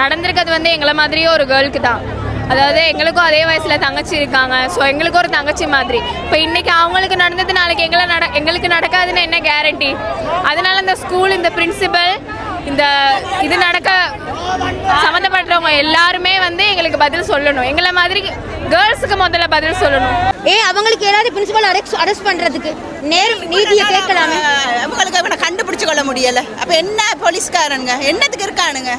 நடந்திருக்கிறது வந்து எங்களை மாதிரியே ஒரு கேர்ளுக்கு தான். அதாவது எங்களுக்கும் அதே வயசில் தங்கச்சி இருக்காங்க. ஸோ எங்களுக்கு ஒரு தங்கச்சி மாதிரி. இப்போ இன்னைக்கு அவங்களுக்கு நடந்தது நாளைக்கு எங்களை நட எங்களுக்கு நடக்காதுன்னு என்ன கேரண்டி அதனால இந்த ஸ்கூல் இந்த பிரின்சிபல் இந்த இது நடக்க சம்மந்தப்பட்டவங்க எல்லாருமே வந்து எங்களுக்கு பதில் சொல்லணும். எங்களை மாதிரி கேர்ள்ஸுக்கு முதல்ல பதில் சொல்லணும். ஏ அவங்களுக்கு ஏதாவது பிரின்சிபல் அரெஸ்ட் அரெஸ்ட் பண்றதுக்கு நேர் நீதியை கேட்கலாமே? அவங்களுக்கு அவனை கண்டுபிடிச்சு கொள்ள முடியல. அப்ப என்ன போலீஸ்காரனுங்க என்னத்துக்கு இருக்கானுங்க?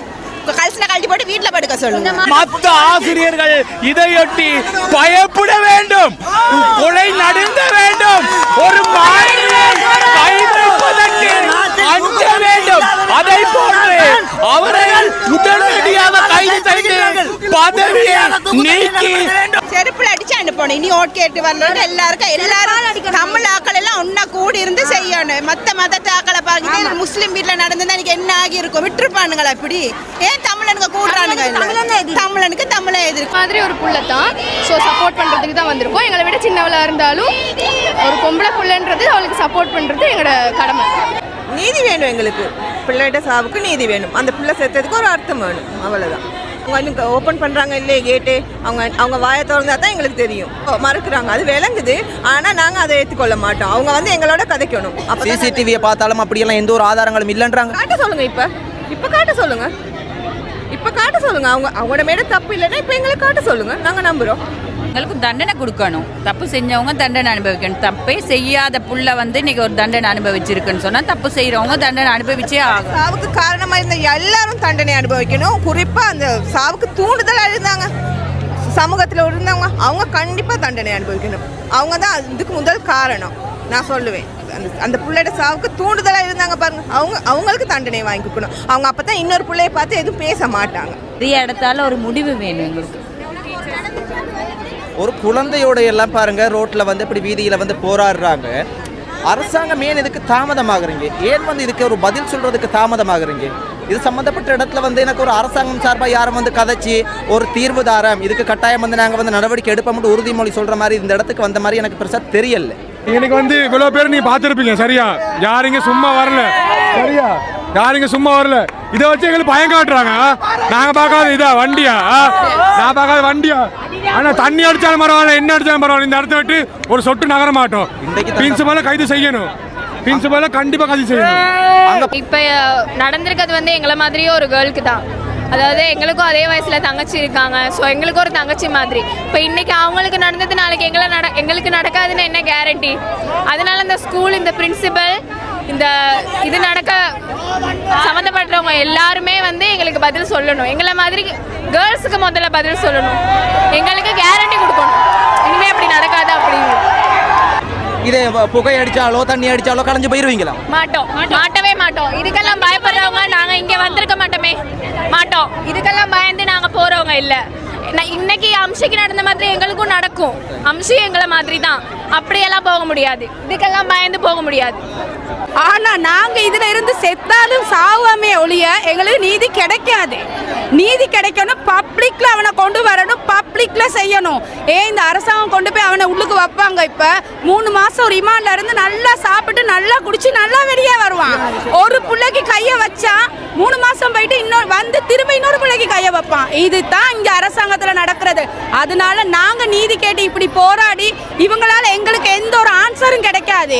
கல்சனை கழட்டி போட்டு வீட்டுல படுக்க சொல்லுங்க. மத்த ஆசிரியர்கள் இதையொட்டி பயப்பட வேண்டும். கொலை நடுங்க வேண்டும். ஒரு மாணவனை அஞ்ச வேண்டும் அதை போன்று அவர்கள் உடனடியாக கைது செய்து பதவியை நீக்கி செருப்புல அடிச்சு அனுப்பணும் இனி ஓட் கேட்டு வரணும் எல்லாருக்கும் எல்லாரும் தமிழ் ஆக்கள் எல்லாம் ஒன்னா கூடி இருந்து செய்யணும். மத்த மதத்த ஆக்களை பார்க்குது முஸ்லீம் வீட்டுல நடந்ததா இன்னைக்கு என்ன ஆகி இருக்கும் விட்டுருப்பானுங்களா இப்படி? ஏன் தமிழனுங்க கூடுறானுங்க? தமிழனுக்கு தமிழை எதிர்க்கு மாதிரி ஒரு புள்ள தான். ஸோ சப்போர்ட் பண்ணுறதுக்கு தான் வந்திருக்கோம். எங்களை விட சின்னவளாக இருந்தாலும் ஒரு பொம்பளை புள்ளைன்றது அவளுக்கு சப்போர்ட் பண்ணுறது எங்களோட கடமை. நீதி வேணும் எங்களுக்கு. பிள்ளைகிட்ட சாவுக்கு நீதி வேணும். அந்த பிள்ளை செத்ததுக்கு ஒரு அர்த்தம் வேணும். அவ்வளோதான் அவங்க இன்னும் ஓப்பன் பண்ணுறாங்க இல்லையே கேட்டு அவங்க அவங்க வாயை திறந்தா தான் எங்களுக்கு தெரியும். மறுக்கிறாங்க. அது விளங்குது. ஆனால் நாங்கள் அதை ஏற்றுக்கொள்ள மாட்டோம். அவங்க வந்து எங்களோட கதைக்கணும். அப்போ சிசிடிவியை பார்த்தாலும் அப்படியெல்லாம் எந்த ஒரு ஆதாரங்களும் இல்லைன்றாங்க. காட்ட சொல்லுங்க இப்போ. இப்போ காட்ட சொல்லுங்க. இப்போ காட்ட சொல்லுங்க. அவங்க அவங்களோட மேல தப்பு இல்லைன்னா இப்போ எங்களுக்கு காட்ட சொல்லுங்க. நாங்கள் நம்புகிறோம் எங்களுக்கு தண்டனை கொடுக்கணும். தப்பு செஞ்சவங்க தண்டனை அனுபவிக்கணும். தப்பே செய்யாத புள்ள வந்து இன்னைக்கு ஒரு தண்டனை அனுபவிச்சிருக்குன்னு சொன்னா தப்பு செய்யறவங்க தண்டனை அனுபவிச்சே ஆகும் சாவுக்கு காரணமா இருந்த எல்லாரும் தண்டனை அனுபவிக்கணும். குறிப்பா அந்த சாவுக்கு தூண்டுதலா இருந்தாங்க. சமூகத்துல இருந்தவங்க அவங்க கண்டிப்பா தண்டனை அனுபவிக்கணும். அவங்க தான் இதுக்கு முதல் காரணம். நான் சொல்லுவேன். அந்த அந்த பிள்ளையோட சாவுக்கு தூண்டுதலா இருந்தாங்க பாருங்க. அவங்க அவங்களுக்கு தண்டனை வாங்கி கொடுக்கணும். அவங்க அப்பதான் இன்னொரு பிள்ளைய பார்த்து எதுவும் பேச மாட்டாங்க. பெரிய இடத்தால ஒரு முடிவு வேணும் எங்களுக்கு. ஒரு குழந்தையோட எல்லாம் பாருங்க ரோட்டில் வந்து இப்படி வீதியில் வந்து போராடுறாங்க. அரசாங்கம் ஏன் இதுக்கு தாமதமாகறீங்க? ஏன் வந்து இதுக்கு ஒரு பதில் சொல்றதுக்கு தாமதமாகறீங்க? இது சம்மந்தப்பட்ட இடத்துல வந்து எனக்கு ஒரு அரசாங்கம் சார்பாக யாரும் வந்து கதைச்சி ஒரு தீர்வு தாரம். இதுக்கு கட்டாயம் வந்து நாங்கள் வந்து நடவடிக்கை எடுப்போம்னு உறுதிமொழி சொல்கிற மாதிரி இந்த இடத்துக்கு வந்த மாதிரி எனக்கு பெருசாக தெரியல. இன்னைக்கு வந்து இவ்வளோ பேர் நீ பார்த்துருப்பீங்க சரியா? யாருங்க சும்மா வரல. சரியா? யாருங்க சும்மா வரல. இதை வச்சு எங்களுக்கு பயம் காட்டுறாங்க. நாங்கள் பார்க்காத இதா வண்டியா? ஆ? நான் பார்க்காத வண்டியா? ஆனா தண்ணி அடிச்சாலும் பரவாயில்ல என்ன அடிச்சாலும் பரவாயில்ல. இந்த இடத்த விட்டு ஒரு சொட்டு நகர மாட்டோம். பிரின்சிபலை கைது செய்யணும். பிரின்சிபலை கண்டிப்பா கைது செய்யணும். இப்போ நடந்திருக்கிறது வந்து எங்களை மாதிரியே ஒரு கேர்ளுக்கு தான். அதாவது எங்களுக்கும் அதே வயசில் தங்கச்சி இருக்காங்க. ஸோ எங்களுக்கு ஒரு தங்கச்சி மாதிரி. இப்போ இன்னைக்கு அவங்களுக்கு நடந்தது நாளைக்கு எங்களை நட எங்களுக்கு நடக்காதுன்னு என்ன கேரண்டி அதனால இந்த ஸ்கூல் இந்த பிரின்சிபல் இந்த இது நடக்க சம்மந்தப்பட்டவங்க எல்லாருமே வந்து எங்களுக்கு பதில் சொல்லணும். எங்களை மாதிரி கேர்ள்ஸுக்கு முதல்ல பதில் சொல்லணும். எங்களுக்கு கேரண்டி கொடுக்கணும். இனிமேல் அப்படி நடக்காது அப்படின்னு. இதே புகை அடிச்சாலோ தண்ணி அடிச்சாலோ கலைஞ்சு போயிருவீங்களா? மாட்டோம். மாட்டவே மாட்டோம். இதுக்கெல்லாம் பயப்படுறவங்க நாங்க இங்க வந்திருக்க மாட்டோமே. மாட்டோம். இதுக்கெல்லாம் பயந்து நாங்க போறவங்க இல்ல. இன்னைக்கு அம்சிக்கு நடந்த மாதிரி எங்களுக்கும் நடக்கும். அம்சி எங்களை மாதிரி தான் அப்படியெல்லாம் போக முடியாது. இதுக்கெல்லாம் பயந்து போக முடியாது. ஆனா நாங்க இதுல இருந்து செத்தாலும் சாவாமே ஒழிய எங்களுக்கு நீதி கிடைக்காது. நீதி கிடைக்கணும் பப்ளிக்ல அவனை கொண்டு வரணும் பப்ளிக்ல செய்யணும். ஏன் இந்த அரசாங்கம் கொண்டு போய் அவனை உள்ளுக்கு வைப்பாங்க இப்ப? மூணு மாசம் ரிமாண்ட்ல இருந்து நல்லா சாப்பிட்டு நல்லா குடிச்சு நல்லா வெளியே வருவான். ஒரு பிள்ளைக்கு கைய வச்சா மூணு மாசம் போயிட்டு இன்னொரு வந்து திரும்ப இன்னொரு வைப்பான். இதுதான் இங்க அரசாங்கத்துல நடக்கிறது. அதனால நாங்க நீதி கேட்டு இப்படி போராடி இவங்களால எங்களுக்கு எந்த ஒரு ஆன்சரும் கிடைக்காது.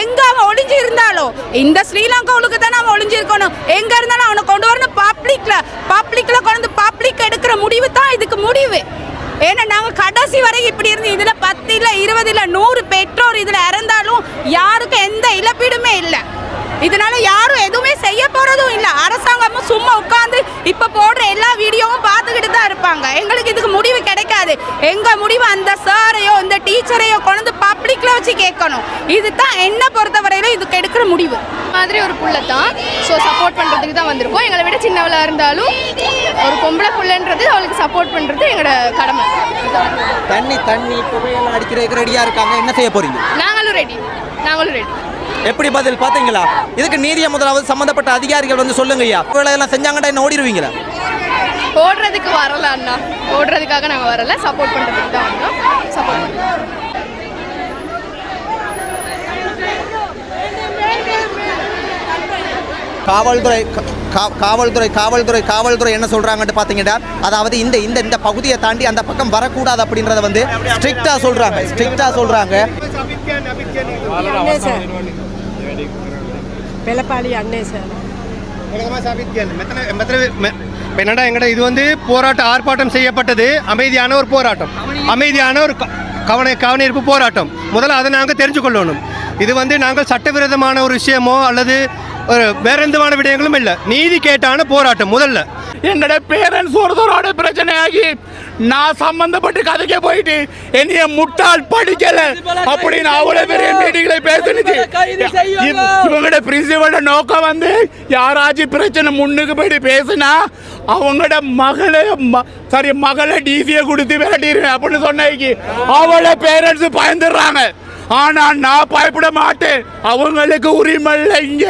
எங்க அவன் ஒளிஞ்சு இருந்தாலும் இந்த ஸ்ரீலங்காவுக்கு தானே அவன் ஒளிஞ்சு இருக்கணும். எங்க இருந்தாலும் அவனை கொண்டு வரணும் பப்ளிக்ல பப்ளிக்ல கொண்டு வந்து பப்ளிக் எடுக்கிற முடிவு தான் இதுக்கு முடிவு. ஏன்னா நாங்க கடைசி வரை இப்படி இருந்து இதுல பத்து இல்ல இருபது இல்ல நூறு பெற்றோர் இதுல இறந்தாலும் யாருக்கும் எந்த இழப்பீடுமே இல்லை. இதனால யாரும் எதுவுமே செய்ய போறதும் இல்லை. அரசாங்கமும் சும்மா உட்காந்து இப்ப போடுற எல்லா வீடியோவும் பார்த்துக்கிட்டு தான் இருப்பாங்க. எங்களுக்கு இதுக்கு முடிவு கிடைக்காது. எங்க முடிவு அந்த சாரையோ இந்த டீச்சரையோ கொண்டு பப்ளிக்ல வச்சு கேட்கணும். இதுதான் என்ன பொறுத்தவரையில இதுக்கு எடுக்கிற முடிவு. மாதிரி ஒரு புள்ள தான். ஸோ சப்போர்ட் பண்ணுறதுக்கு தான் வந்திருக்கோம். எங்களை விட சின்னவளாக இருந்தாலும் ஒரு பொம்பளை புள்ளைன்றது அவளுக்கு சப்போர்ட் பண்ணுறது எங்களோட கடமை. தண்ணி தண்ணி புகையெல்லாம் அடிக்கிறதுக்கு ரெடியா இருக்காங்க. என்ன செய்ய போறீங்க? நாங்களும் ரெடி நாங்களும் ரெடி எப்படி பதில்? பாத்தீங்களா? இதுக்கு நீதிய முதலாவது சம்பந்தப்பட்ட அதிகாரிகள் வந்து சொல்லுங்க ஐயா இவ்வளவு எல்லாம் செஞ்சாங்கடா என்ன ஓடிடுவீங்களா? ஓடுறதுக்கு வரல அண்ணா. ஓடுறதுக்காக நாங்கள் வரல. சப்போர்ட் பண்ணுறதுக்கு தான் வந்தோம். சப்போர்ட் பண்ணுறோம் காவல்துறை காவல்துறை காவல்துறை காவல்துறை என்ன சொல்றாங்கன்னு பார்த்தீங்கன்னா அதாவது இந்த இந்த இந்த பகுதியை தாண்டி அந்த பக்கம் வரக்கூடாது அப்படின்றத வந்து ஸ்ட்ரிக்டா சொல்றாங்க. ஸ்ட்ரிக்டா சொல்றாங்க. பெலப்பாளி அண்ணே சார். என்னடா எங்கடா இது வந்து போராட்டம் ஆர்ப்பாட்டம் செய்யப்பட்டது. அமைதியான ஒரு போராட்டம். அமைதியான ஒரு க- கவன கவனிப்பு போராட்டம். முதல்ல அதை நாங்கள் தெரிஞ்சு கொள்ளணும் இது வந்து நாங்கள் சட்டவிரோதமான ஒரு விஷயமோ அல்லது ஒரு வேற எந்தமான விடயங்களும் இல்லை. நீதி கேட்டான போராட்டம் முதல்ல. எங்கட பேரண்ட்ஸ் ஒருத்தரோட பிரச்சனையாகி நான் சம்பந்தப்பட்டு கதைக்க போயிட்டு என்னைய முட்டாள் படிக்கல அப்படின்னு அவ்வளவு பெரிய மீட்டிங்ல பேசினுச்சு. இவங்களோட பிரின்சிபலோட நோக்கம் வந்து யாராச்சும் பிரச்சனை முன்னுக்கு போயிட்டு பேசுனா அவங்களோட மகளை ம- சாரி மகளை டிசியை கொடுத்து விரட்டிடுவேன் அப்படின்னு சொன்னாக்கி அவளை பேரண்ட்ஸ் பயந்துடுறாங்க. ஆனால் நான் பயப்பட மாட்டேன். அவங்களுக்கு உரிமை இல்லை இங்க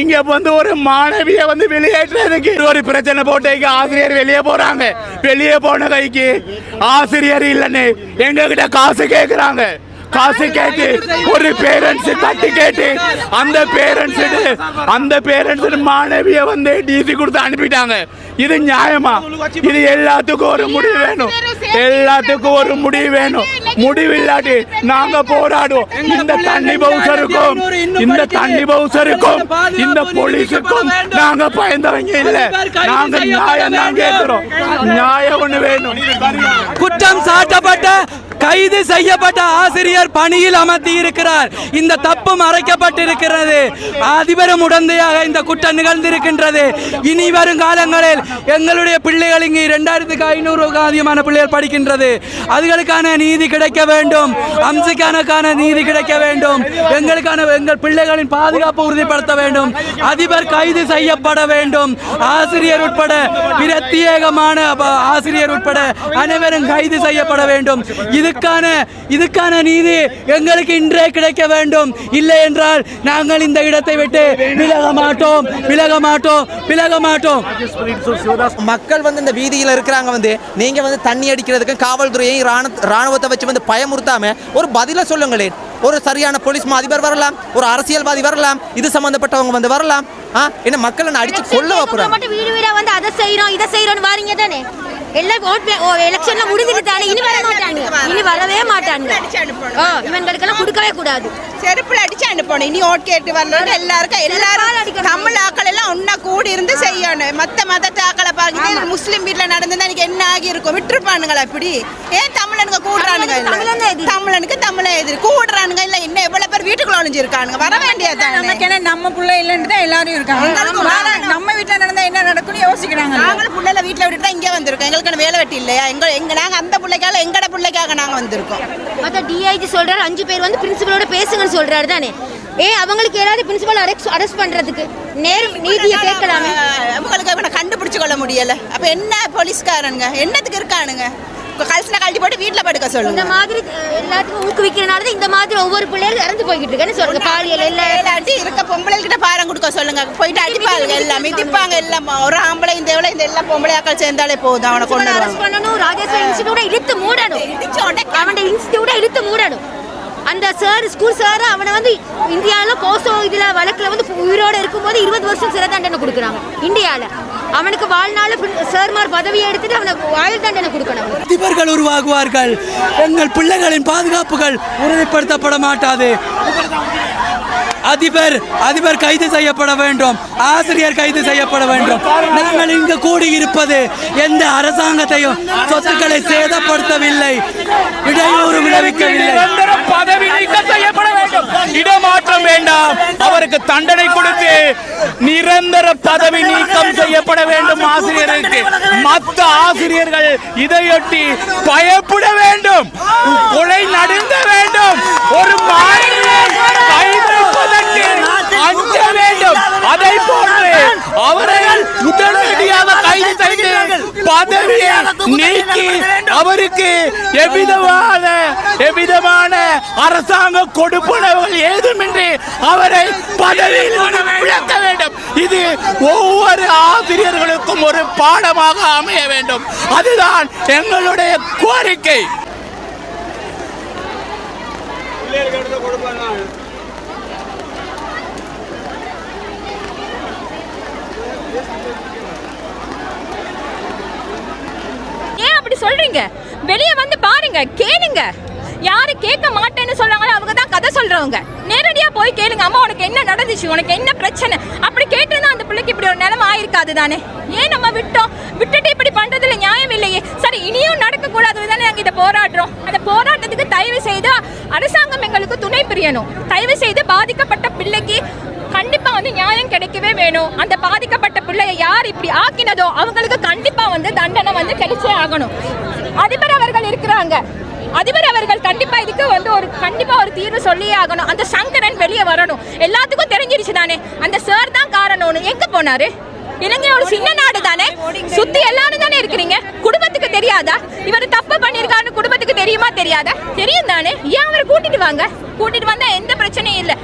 இங்கே வந்து ஒரு மாணவியை வந்து வெளியேற்றுறதுக்கு ஒரு பிரச்சனை போட்டு ஆசிரியர் வெளியே போறாங்க. வெளியே போன கைக்கு ஆசிரியர் இல்லைன்னு எங்ககிட்ட காசு கேட்குறாங்க காசு கேட்டு ஒரு பேரண்ட்ஸ் தட்டி கேட்டு அந்த பேரண்ட்ஸ் அந்த பேரண்ட்ஸ் மாணவியை வந்து டிசி கொடுத்து அனுப்பிட்டாங்க. இது நியாயமா? இது எல்லாத்துக்கும் ஒரு முடிவு வேணும். எல்லாத்துக்கும் ஒரு முடிவு வேணும். முடிவு இல்லாட்டி நாங்க போராடுவோம். இந்த தண்ணி பவுசருக்கும் இந்த தண்ணி பவுசருக்கும் இந்த போலீஸுக்கும் நாங்க பயந்தவங்க இல்ல. நாங்க நியாயம் தான் கேட்கிறோம் நியாயம் ஒண்ணு வேணும். குற்றம் சாட்டப்பட்ட கைது செய்யப்பட்ட ஆசிரியர் பணியில் அமர்த்தி இருக்கிறார் இந்த தப்பு மறைக்கப்பட்டிருக்கிறது. அதிபரும் உடந்தையாக இந்த குற்றம் நிகழ்ந்திருக்கின்றது. இனி வரும் காலங்களில் எங்களுடைய பிள்ளைகள் இங்கு இரண்டாயிரத்துக்கு ஐநூறு அதிகமான பிள்ளைகள் படிக்கின்றது. அதுகளுக்கான நீதி கிடைக்க வேண்டும். அம்சிக்கானக்கான நீதி கிடைக்க வேண்டும். எங்களுக்கான எங்கள் பிள்ளைகளின் பாதுகாப்பு உறுதிப்படுத்த வேண்டும். அதிபர் கைது செய்யப்பட வேண்டும். ஆசிரியர் உட்பட பிரத்யேகமான ஆசிரியர் உட்பட அனைவரும் கைது செய்யப்பட வேண்டும். இதுக்கான இதுக்கான நீதி எங்களுக்கு இன்றே கிடைக்க வேண்டும். இல்லை என்றால் நாங்கள் இந்த இடத்தை விட்டு விலக மாட்டோம். விலக மாட்டோம். விலக மாட்டோம். மக்கள் வந்து இந்த வீதியில் இருக்கிறாங்க வந்து நீங்க வந்து தண்ணி அடிக்கிறதுக்கு காவல்துறையை ராணு ராணுவத்தை வச்சு வந்து பயமுறுத்தாம ஒரு பதில சொல்லுங்களேன் ஒரு சரியான போலீஸ் மா அதிபர் வரலாம் ஒரு அரசியல்வாதி வரலாம் இது சம்பந்தப்பட்டவங்க வந்து வரலாம். என்ன மக்களை நான் அடிச்சு மட்டும் வீடு வீடா வந்து அதை செய்றோம் இதை செய்றோம்னு வாரீங்க தானே? எல்லாம் ஓட் எலெக்ஷன்ல முடிஞ்சிட்டு தானே இனி வர மாட்டாங்க இனி வரவே மாட்டாங்க இவங்களுக்கெல்லாம் கொடுக்கவே கூடாது. செருப்புல அடிச்சு அனுப்பணும். இனி ஓட் கேட்டு வரணும் எல்லாருக்கும் எல்லாரும் தமிழ் ஆக்கள் எல்லாம் ஒன்னா கூடி இருந்து செய்யணும். மத்த மதத்த ஆக்களை பாருங்க முஸ்லீம் வீட்ல நடந்ததா எனக்கு என்ன ஆகி இருக்கும் விட்டுருப்பானுங்களா இப்படி? ஏன் தமிழனுங்க கூடுறானுங்க. தமிழனுக்கு தமிழ எதிரி. கூடுறானுங்க இல்ல? இன்னும் எவ்வளவு பேர் வீட்டுக்குள்ள ஒளிஞ்சிருக்கானுங்க வர வேண்டியதானே நமக்கு என்ன நம்ம பிள்ளை இல்லைன்னு தான் எல்லாரும் இருக்காங்க. நம்ம வீட்டில் நடந்தா என்ன நடக்கும்னு யோசிக்கிறாங்க. நாங்களும் பிள்ளைல வீட்டுல விட்டுட்டு தான் இங்க வந்திருக்கோம். எங்களுக்கு வேலை வெட்டி இல்லையா? எங்க எங்க நாங்க அந்த பிள்ளைக்காக எங்கட பிள்ளைக்காக நாங்க வந்திருக்கோம். மத்த டிஐஜி சொல்றாரு அஞ்சு பேர் வந்து பிரின்சிபலோட பேசுங்கன்னு சொல்றாரு தானே. ஏ அவங்களுக்கு யாராவது பிரின்சிபல் அரெஸ்ட் அரெஸ்ட் பண்றதுக்கு நேர் நீதியை கேட்கலாமே? அவங்களுக்கு கண்டுபிடிச்சு கொள்ள முடியல. அப்ப என்ன போலீஸ்காரனுங்க? என்னத்துக்கு இருக்கானுங்க? கல்சனை கழட்டி போட்டு வீட்டுல படுக்க இந்த சொல்லுங்க மாதிரி அஹ், எல்லாத்துக்கும் ஊக்குவிக்கிறனால இந்த மாதிரி ஒவ்வொரு பிள்ளைகளும் இறந்து போய்கிட்டு இருக்குன்னு சொல்லுங்க. பாலியல் எல்லாம் இருக்க பொம்பளை கிட்ட பாரம் கொடுக்க சொல்லுங்க. போயிட்டு அடிப்பாங்க எல்லாம் மிதிப்பாங்க எல்லாம். ஒரு ஆம்பளை இந்த எவ்வளவு இந்த எல்லாம் பொம்பளை ஆக்கள் சேர்ந்தாலே போதும் அவனை கொண்டு அரெஸ்ட் பண்ணணும் ராஜேஸ்வரி இன்ஸ்டிடியூட இழுத்து மூடணும். அவன் இன்ஸ்டிடியூட இழுத்து மூடணும். அந்த சார் ஸ்கூல் சார் அவனை வந்து இந்தியாவில் போசோ இதில் வழக்கில் வந்து உயிரோடு இருக்கும்போது இருபது வருஷம் சிறை தண்டனை கொடுக்குறாங்க. இந்தியாவில் அவனுக்கு வாழ்நாள் சேர்மார் பதவியை எடுத்துட்டு அவனுக்கு ஆயுள் தண்டனை கொடுக்கணும். அதிபர்கள் உருவாகுவார்கள். எங்கள் பிள்ளைகளின் பாதுகாப்புகள் உறுதிப்படுத்தப்பட மாட்டாது. அதிபர் அதிபர் கைது செய்யப்பட வேண்டும். ஆசிரியர் கைது செய்யப்பட வேண்டும். நாங்கள் இங்கு கூடியிருப்பது எந்த அரசாங்கத்தையும் சொத்துக்களை சேதப்படுத்தவில்லை. இடையூறு விளைவிக்கவில்லை. பதவி நீக்கம் செய்யப்பட வேண்டும். இடமாற்றம் வேண்டாம். அவருக்கு தண்டனை கொடுத்து நிரந்தர பதவி நீக்கம் செய்யப்பட வேண்டும் ஆசிரியருக்கு. மற்ற ஆசிரியர்கள் இதையொட்டி பயப்பட வேண்டும். கொலை நடந்த வேண்டும். ஒரு மாணவியை அஞ்ச வேண்டும். அதை போன்று அவர்கள் உடனடியாக கைது செய்து பதவியை நீக்கி அவருக்கு எவ்விதமான எவ்விதமான அரசாங்க கொடுப்பனவுகள் ஏதுமின்றி அவரை பதவியில் விளக்க வேண்டும். இது ஒவ்வொரு ஆசிரியர்களுக்கும் ஒரு பாடமாக அமைய வேண்டும். அதுதான் எங்களுடைய கோரிக்கை. பாருங்க. வெளியே வந்து பாருங்க கேளுங்க. யாரு கேட்க மாட்டேன்னு சொல்றாங்களோ அவங்க தான் கதை சொல்றவங்க. நேரடியா போய் கேளுங்க அம்மா உனக்கு என்ன நடந்துச்சு? உனக்கு என்ன பிரச்சனை? அப்படி கேட்டிருந்தா அந்த பிள்ளைக்கு இப்படி ஒரு நிலைமை ஆயிருக்காது தானே. ஏன் நம்ம விட்டோம்? விட்டுட்டு இப்படி பண்றதுல நியாயம் இல்லையே. சரி இனியும் நடக்க கூடாது தானே நாங்க இதை போராடுறோம். அந்த போராட்டத்துக்கு தயவு செய்து அரசாங்கம் எங்களுக்கு துணை புரியணும். தயவு செய்து பாதிக்கப்பட்ட பிள்ளைக்கு கண்டிப்பா வந்து நியாயம் கிடைக்கவே வேணும். அந்த பாதிக்கப்பட்ட பிள்ளையை யார் இப்படி ஆக்கினதோ அவங்களுக்கு கண்டிப்பா வந்து தண்டனை வந்து கிடைச்சே ஆகணும். அதிபர் அவர்கள் இருக்கிறாங்க. அதிபர் அவர்கள் கண்டிப்பா இதுக்கு வந்து ஒரு கண்டிப்பா ஒரு தீர்வு சொல்லியே ஆகணும். அந்த சங்கரன் வெளியே வரணும். எல்லாத்துக்கும் தெரிஞ்சிருச்சு தானே. அந்த சார் தான் காரணம்னு எங்க போனாரு? இலங்கை ஒரு சின்ன நாடு தானே? சுத்தி எல்லாரும் தானே இருக்கிறீங்க. குடும்பத்துக்கு தெரியாதா? இவர் தப்பு பண்ணிருக்காருன்னு குடும்பத்துக்கு தெரியுமா தெரியாதா? தெரியும் தானே. ஏன் அவரை கூட்டிட்டு வாங்க? கூட்டிட்டு வந்தா எந்த பிரச்சனையும் இல்லை.